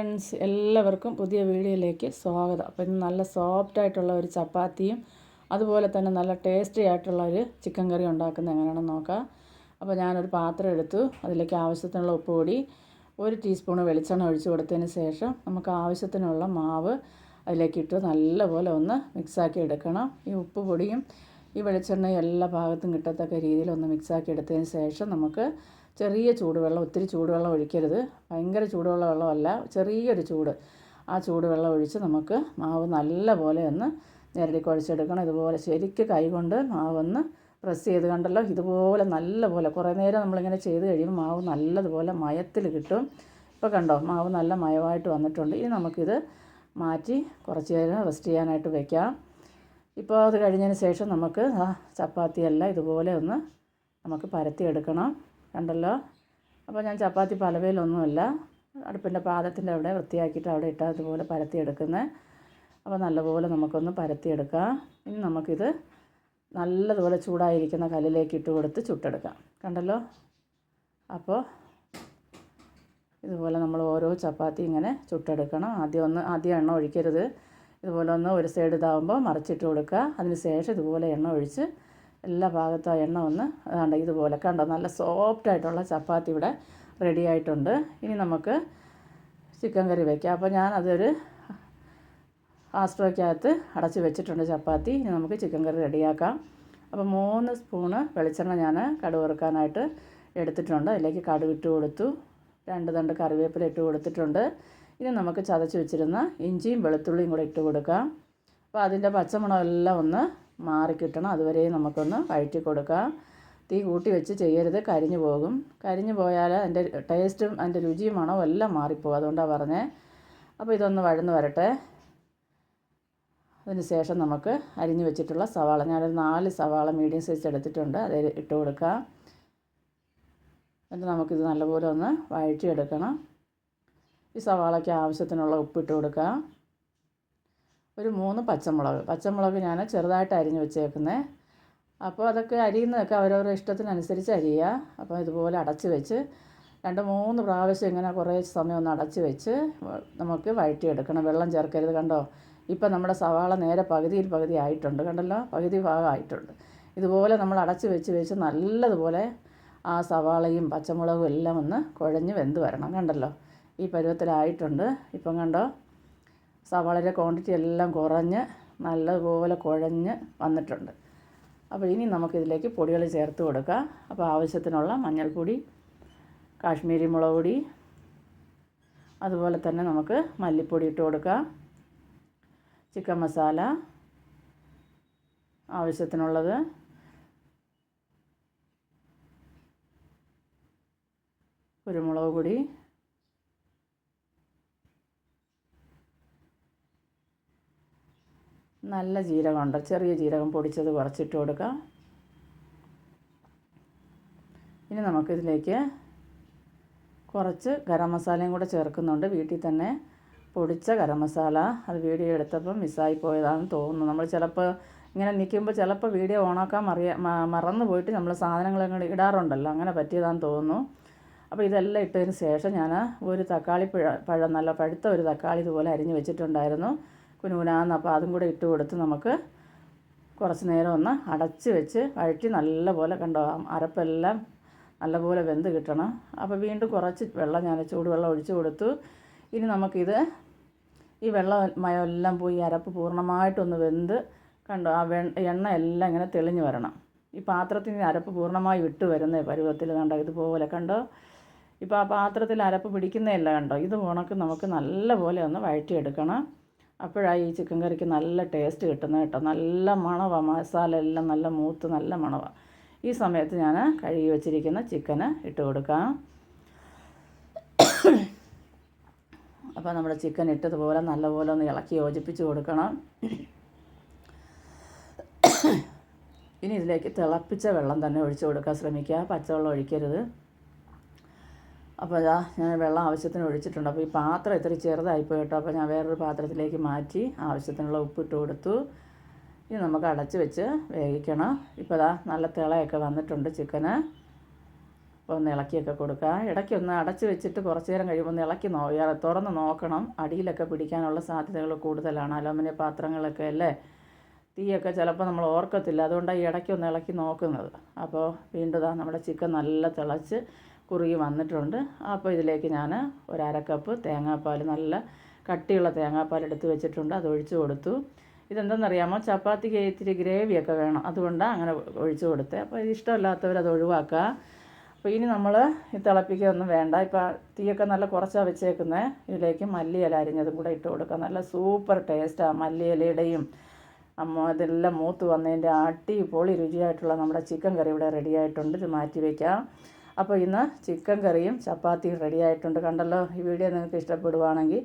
Friends എല്ലാവർക്കും പുതിയ വീഡിയോയിലേക്ക് സ്വാഗതം. അപ്പം ഇന്ന് നല്ല സോഫ്റ്റ് ആയിട്ടുള്ള ഒരു ചപ്പാത്തിയും അതുപോലെ തന്നെ നല്ല ടേസ്റ്റി ആയിട്ടുള്ള ഒരു ചിക്കൻ കറി ഉണ്ടാക്കുന്നത് എങ്ങനെയാണെന്ന് നോക്കാം. അപ്പോൾ ഞാനൊരു പാത്രം എടുത്തു അതിലേക്ക് ആവശ്യത്തിനുള്ള ഉപ്പ് പൊടി ഒരു ടീസ്പൂൺ വെളിച്ചെണ്ണ ഒഴിച്ചു കൊടുത്തതിന് ശേഷം നമുക്ക് ആവശ്യത്തിനുള്ള മാവ് അതിലേക്ക് ഇട്ട് നല്ലപോലെ ഒന്ന് മിക്സാക്കി എടുക്കണം. ഈ ഉപ്പ് പൊടിയും ഈ വെളിച്ചെണ്ണ എല്ലാ ഭാഗത്തും കിട്ടത്തക്ക രീതിയിൽ ഒന്ന് മിക്സാക്കി എടുത്തതിന് ശേഷം നമുക്ക് ചെറിയ ചൂടുവെള്ളം ഒത്തിരി ചൂടുവെള്ളം ഒഴിക്കരുത്. ഭയങ്കര ചൂടുള്ള വെള്ളമല്ല ചെറിയൊരു ചൂട്. ആ ചൂടുവെള്ളം ഒഴിച്ച് നമുക്ക് മാവ് നല്ലപോലെ ഒന്ന് ഞെരടി കുഴച്ചെടുക്കണം. ഇതുപോലെ ശരിക്ക് കൈകൊണ്ട് മാവൊന്ന് പ്രസ് ചെയ്ത് കണ്ടല്ലോ ഇതുപോലെ നല്ലപോലെ. കുറേ നേരം നമ്മളിങ്ങനെ ചെയ്ത് കഴിയുമ്പോൾ മാവ് നല്ലതുപോലെ മയത്തിൽ കിട്ടും. ഇപ്പോൾ കണ്ടോ മാവ് നല്ല മയമായിട്ട് വന്നിട്ടുണ്ട്. ഇനി നമുക്കിത് മാറ്റി കുറച്ച് നേരം റെസ്റ്റ് ചെയ്യാനായിട്ട് വെക്കാം. ഇപ്പോൾ അത് കഴിഞ്ഞതിന് ശേഷം നമുക്ക് ആ ചപ്പാത്തിയെല്ലാം ഇതുപോലെ ഒന്ന് നമുക്ക് പരത്തി എടുക്കണം കണ്ടല്ലോ? അപ്പോൾ ഞാൻ ചപ്പാത്തി പലവയിലൊന്നുമല്ല അടുപ്പിന്റെ പാദത്തിന്റെ അവിടെ വൃത്തിയാക്കിയിട്ട് അവിടെ ഇട്ടാൽ അതുപോലെ പരത്തിയെടുക്കുന്നത്. അപ്പോൾ നല്ലപോലെ നമുക്കൊന്ന് പരത്തിയെടുക്കാം. ഇനി നമുക്കിത് നല്ലതുപോലെ ചൂടായിരിക്കുന്ന കല്ലിലേക്ക് ഇട്ട് കൊടുത്ത് ചുട്ടെടുക്കാം. കണ്ടല്ലോ? അപ്പോൾ ഇതുപോലെ നമ്മൾ ഓരോ ചപ്പാത്തി ഇങ്ങനെ ചുട്ടെടുക്കണം. ആദ്യം ഒന്ന് ആദ്യം എണ്ണ ഒഴിക്കരുത്. ഇതുപോലെ ഒന്ന് ഒരു സൈഡ് ഇതാകുമ്പോൾ മറിച്ചിട്ട് കൊടുക്കുക. അതിന് ശേഷം ഇതുപോലെ എണ്ണ ഒഴിച്ച് എല്ലാ ഭാഗത്തും എണ്ണ ഒന്ന് അതാണ്ട് ഇതുപോലെ കണ്ടോ? നല്ല സോഫ്റ്റ് ആയിട്ടുള്ള ചപ്പാത്തി ഇവിടെ റെഡി ആയിട്ടുണ്ട്. ഇനി നമുക്ക് ചിക്കൻ കറി വയ്ക്കാം അപ്പോൾ ഞാൻ അതൊരു ആസ്ട്രോയ്ക്കകത്ത് അടച്ച് വെച്ചിട്ടുണ്ട് ചപ്പാത്തി. ഇനി നമുക്ക് ചിക്കൻ കറി റെഡിയാക്കാം അപ്പോൾ മൂന്ന് സ്പൂണ് വെളിച്ചെണ്ണ ഞാൻ കടുവറുക്കാനായിട്ട് എടുത്തിട്ടുണ്ട്. അതിലേക്ക് കടുക് ഇട്ട് കൊടുത്തു. രണ്ട് തണ്ട് കറിവേപ്പില ഇട്ട് കൊടുത്തിട്ടുണ്ട്. ഇനി നമുക്ക് ചതച്ച് വെച്ചിരുന്ന ഇഞ്ചിയും വെളുത്തുള്ളിയും കൂടെ ഇട്ട് കൊടുക്കാം. അപ്പോൾ അതിന്റെ പച്ചമുളകെല്ലാം ഒന്ന് മാറി കിട്ടണം. അതുവരെ നമുക്കൊന്ന് വഴറ്റി കൊടുക്കാം. തീ കൂട്ടി വെച്ച് ചെയ്യരുത്. കരിഞ്ഞു പോകും. കരിഞ്ഞു പോയാൽ അതിന്റെ ടേസ്റ്റും അതിന്റെ രുചിയും മണവും എല്ലാം മാറിപ്പോകും അതുകൊണ്ടാണ് പറഞ്ഞത് അപ്പോൾ ഇതൊന്ന് വഴന്ന് വരട്ടെ. അതിന് ശേഷം നമുക്ക് അരിഞ്ഞു വെച്ചിട്ടുള്ള സവാള. ഞാനൊരു നാല് സവാള മീഡിയം സൈസ് എടുത്തിട്ടുണ്ട്. അത് ഇട്ട് കൊടുക്കാം. എന്നിട്ട് നമുക്കിത് നല്ലപോലെ ഒന്ന് വഴറ്റിയെടുക്കണം. ഈ സവാളയ്ക്ക് ആവശ്യത്തിനുള്ള ഉപ്പിട്ട് കൊടുക്കുക. ഒരു മൂന്ന് പച്ചമുളക്. പച്ചമുളക് ഞാൻ ചെറുതായിട്ട് അരിഞ്ഞ് വെച്ചേക്കുന്നത് അപ്പോൾ അതൊക്കെ അരിയുന്നതൊക്കെ അവരവരുടെ ഇഷ്ടത്തിനനുസരിച്ച് അരിയുക. അപ്പോൾ ഇതുപോലെ അടച്ച് വെച്ച് രണ്ട് മൂന്ന് പ്രാവശ്യം ഇങ്ങനെ കുറേ സമയം ഒന്ന് അടച്ച് വെച്ച് നമുക്ക് വഴറ്റിയെടുക്കണം. വെള്ളം ചേർക്കരുത് കണ്ടോ? ഇപ്പം നമ്മുടെ സവാള നേരെ പകുതിയിൽ പകുതി ആയിട്ടുണ്ട് കണ്ടല്ലോ? പകുതി ഭാഗമായിട്ടുണ്ട് ഇതുപോലെ നമ്മൾ അടച്ച് വെച്ച് വെച്ച് നല്ലതുപോലെ ആ സവാളയും പച്ചമുളകും എല്ലാം ഒന്ന് കുഴഞ്ഞ് വെന്ത് വരണം കണ്ടല്ലോ? ഈ പരുവത്തിലായിട്ടുണ്ട്. ഇപ്പം കണ്ടോ സവാളയുടെ ക്വാണ്ടിറ്റി എല്ലാം കുറഞ്ഞ് നല്ലതുപോലെ കുഴഞ്ഞ് വന്നിട്ടുണ്ട്. അപ്പോൾ ഇനി നമുക്കിതിലേക്ക് പൊടികൾ ചേർത്ത് കൊടുക്കാം. അപ്പോൾ ആവശ്യത്തിനുള്ള മഞ്ഞൾപ്പൊടി കാശ്മീരി മുളക് പൊടി അതുപോലെ തന്നെ നമുക്ക് മല്ലിപ്പൊടി ഇട്ട് കൊടുക്കാം. ചിക്കൻ മസാല ആവശ്യത്തിനുള്ളത്. കുരുമുളക് പൊടി നല്ല ജീരകമുണ്ട്. ചെറിയ ജീരകം പൊടിച്ചത് കുറച്ചിട്ട് കൊടുക്കാം. ഇനി നമുക്കിതിലേക്ക് കുറച്ച് ഗരം മസാലയും കൂടെ ചേർക്കുന്നുണ്ട്. വീട്ടിൽ തന്നെ പൊടിച്ച ഗരം മസാല അത് വീഡിയോ എടുത്തപ്പം മിസ്സായി പോയതാണെന്ന് തോന്നുന്നു. നമ്മൾ ചിലപ്പോൾ ഇങ്ങനെ നിൽക്കുമ്പോൾ ചിലപ്പോൾ വീഡിയോ ഓണാക്കാൻ മറിയ മറന്നു പോയിട്ട് നമ്മൾ സാധനങ്ങൾ അങ്ങോട്ട് ഇടാറുണ്ടല്ലോ. അങ്ങനെ പറ്റിയതാണെന്ന് തോന്നുന്നു. അപ്പോൾ ഇതെല്ലാം ഇട്ടതിന് ശേഷം ഞാൻ ഒരു തക്കാളി പഴം നല്ല പഴുത്ത ഒരു തക്കാളി ഇതുപോലെ അരിഞ്ഞ് വെച്ചിട്ടുണ്ടായിരുന്നു. കുനുകുനാന്ന് അപ്പോൾ അതും കൂടെ ഇട്ട് കൊടുത്ത് നമുക്ക് കുറച്ച് നേരം ഒന്ന് അടച്ച് വെച്ച് വഴറ്റി നല്ലപോലെ കണ്ടോ അരപ്പെല്ലാം നല്ലപോലെ വെന്ത് കിട്ടണം. അപ്പോൾ വീണ്ടും കുറച്ച് വെള്ളം ഞാൻ ചൂടുവെള്ളം ഒഴിച്ച് കൊടുത്തു. ഇനി നമുക്കിത് ഈ വെള്ളം മയമെല്ലാം പോയി അരപ്പ് പൂർണമായിട്ടൊന്ന് വെന്ത് കണ്ടോ ആ എണ്ണ എല്ലാം ഇങ്ങനെ തെളിഞ്ഞു വരണം. ഈ പാത്രത്തിൽ നിന്ന് അരപ്പ് പൂർണമായി വിട്ട് വരുന്നേ പരുവത്തിൽ കണ്ടോ ഇതുപോലെ കണ്ടോ. ഇപ്പോൾ ആ പാത്രത്തിൽ അരപ്പ് പിടിക്കുന്നതല്ല കണ്ടോ ഇത് ഉണക്ക് നമുക്ക് നല്ലപോലെ ഒന്ന് വഴറ്റിയെടുക്കണം. അപ്പോഴാണ് ഈ ചിക്കൻ കറിക്ക് നല്ല ടേസ്റ്റ് കിട്ടുന്നത് കേട്ടോ. നല്ല മണവ. മസാല എല്ലാം നല്ല മൂത്ത് നല്ല മണവ. ഈ സമയത്ത് ഞാൻ കഴുകി വെച്ചിരിക്കുന്ന ചിക്കന് ഇട്ട് കൊടുക്കാം. അപ്പോൾ നമ്മുടെ ചിക്കൻ ഇട്ടതുപോലെ നല്ലപോലെ ഒന്ന് ഇളക്കി യോജിപ്പിച്ച് കൊടുക്കണം. ഇനി ഇതിലേക്ക് തിളപ്പിച്ച വെള്ളം തന്നെ ഒഴിച്ചു കൊടുക്കാൻ ശ്രമിക്കുക. പച്ചവെള്ളം ഒഴിക്കരുത്. അപ്പോൾ അതാ ഞാൻ വെള്ളം ആവശ്യത്തിന് ഒഴിച്ചിട്ടുണ്ട്. അപ്പോൾ ഈ പാത്രം ഇത്ര ചെറുതായിപ്പോയി കേട്ടോ അപ്പോൾ ഞാൻ വേറൊരു പാത്രത്തിലേക്ക് മാറ്റി ആവശ്യത്തിനുള്ള ഉപ്പിട്ട് കൊടുത്തു. ഇനി നമുക്ക് അടച്ച് വെച്ച് വേവിക്കണം. ഇപ്പോൾ അതാ നല്ല തിളയൊക്കെ വന്നിട്ടുണ്ട് ചിക്കന്. അപ്പോൾ ഒന്ന് ഇളക്കിയൊക്കെ കൊടുക്കുക ഇടയ്ക്ക് ഒന്ന് അടച്ച് വെച്ചിട്ട് കുറച്ച് നേരം കഴിയുമ്പോൾ ഒന്ന് ഇളക്കി നോ തുറന്ന് നോക്കണം. അടിയിലൊക്കെ പിടിക്കാനുള്ള സാധ്യതകൾ കൂടുതലാണ്. അലുമിനിയ പാത്രങ്ങളൊക്കെ അല്ലേ? തീയൊക്കെ ചിലപ്പോൾ നമ്മൾ ഓർക്കത്തില്ല. അതുകൊണ്ടാണ് ഈ ഇടയ്ക്ക് ഒന്ന് ഇളക്കി നോക്കുന്നത്. അപ്പോൾ വീണ്ടും നമ്മുടെ ചിക്കൻ നല്ല തിളച്ച് കുറുകി വന്നിട്ടുണ്ട്. അപ്പോൾ ഇതിലേക്ക് ഞാൻ ഒരു അര കപ്പ് തേങ്ങാപ്പാൽ നല്ല കട്ടിയുള്ള തേങ്ങാപ്പാൽ എടുത്ത് വെച്ചിട്ടുണ്ട്. അത് ഒഴിച്ചു കൊടുത്തു. ഇതെന്തെന്നറിയാമോ? ചപ്പാത്തിക്ക് ഇത്തിരി ഗ്രേവിയൊക്കെ വേണം. അതുകൊണ്ടാണ് അങ്ങനെ ഒഴിച്ചു കൊടുത്തത് അപ്പോൾ ഇത് ഇഷ്ടമില്ലാത്തവർ അത് ഒഴിവാക്കുക അപ്പോൾ ഇനി നമ്മൾ ഈ തിളപ്പിക്കുകയൊന്നും വേണ്ട. ഇപ്പോൾ തീയൊക്കെ നല്ല കുറച്ചാണ് വെച്ചേക്കുന്നത് ഇതിലേക്ക് മല്ലിയില അരിഞ്ഞതും കൂടെ ഇട്ട് കൊടുക്കുക നല്ല സൂപ്പർ ടേസ്റ്റാണ് മല്ലിയിലയുടെയും അമ്മ ഇതെല്ലാം മൂത്ത് വന്നതിന്റെ അടിപൊളി രുചിയായിട്ടുള്ള നമ്മുടെ ചിക്കൻ കറി ഇവിടെ റെഡിയായിട്ടുണ്ട്. ഇത് മാറ്റി വയ്ക്കാം അപ്പോൾ ഇന്ന് ചിക്കൻ കറിയും ചപ്പാത്തിയും റെഡി ആയിട്ടുണ്ട്. കണ്ടല്ലോ ഈ വീഡിയോ നിങ്ങൾക്ക് ഇഷ്ടപ്പെടുവാണെങ്കിൽ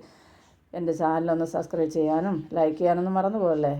എന്റെ ചാനലൊന്ന് സബ്സ്ക്രൈബ് ചെയ്യാനും ലൈക്ക് ചെയ്യാനൊന്നും മറന്നു പോകല്ലേ